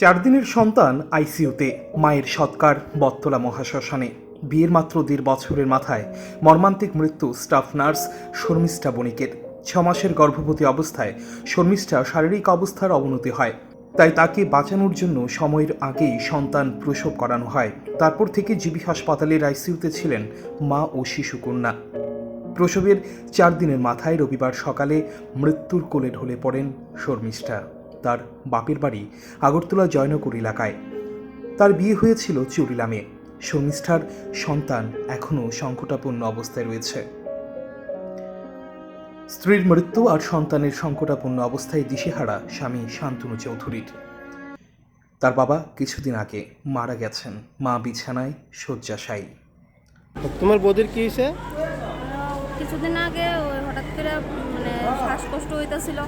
চার দিনের সন্তান আইসিইউতে, মায়ের সৎকার বত্তলা মহাশ্মশানে। বিয়ের মাত্র দেড় বছরের মাথায় মর্মান্তিক মৃত্যু স্টাফ নার্স শর্মিষ্ঠা বণিকের। ছ মাসের গর্ভবতী অবস্থায় শর্মিষ্ঠা শারীরিক অবস্থার অবনতি হয়। তাই তাকে বাঁচানোর জন্য সময়ের আগেই সন্তান প্রসব করানো হয়। তারপর থেকে জিবি হাসপাতালের আইসিইউতে ছিলেন মা ও শিশুকন্যা। প্রসবের চার দিনের মাথায় রবিবার সকালে মৃত্যুর কোলে ঢলে পড়েন শর্মিষ্ঠা। তার বাপের বাড়ি আগরতলা জয়নগর এলাকায়। তার বিয়ে হয়েছিল চুরিলামে। শর্মিষ্ঠার সন্তান এখনও সংকটাপন্ন অবস্থায় রয়েছে। স্ত্রীর মৃত্যু আর সন্তানের সংকটাপন্ন অবস্থায় দিশেহারা স্বামী শান্তনু চৌধুরীর। তার বাবা কিছুদিন আগে মারা গেছেন। মা বিছানায় শয্যাশায়ী। তোমার বৌদির কি হয়েছে? কিছুদিন আগে হঠাৎ করে মানে শ্বাসকষ্ট হইতেছিল।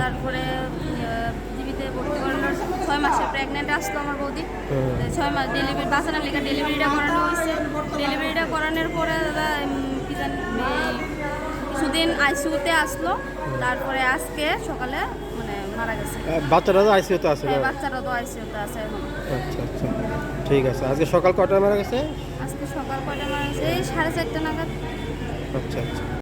তারপরে জীবিতে ভর্তি করানোর ছয় মাসে প্রেগনেন্ট আসলো আমার বৌদি। ছয় মাস ডেলিভারি বাঁচানোর লেগে ডেলিভারিটা করানো হয়েছে ডেলিভারিটা করানোর পরে দাদা কি জানি কিছুদিন আইসিউতে আসলো। তারপরে আজকে সকালে মানে মারা গেছে। বাচ্চারা তো আইসিউতে আছে বাচ্চারা তো আইসিউতে আছে এখন। আচ্ছা আচ্ছা। ঠিক আছে। আজকে সকাল কটায় মারা গেছে? আজকে সকাল কয়টা মারা গেছে? এই সাড়ে চারটে নাগাদ। আচ্ছা আচ্ছা।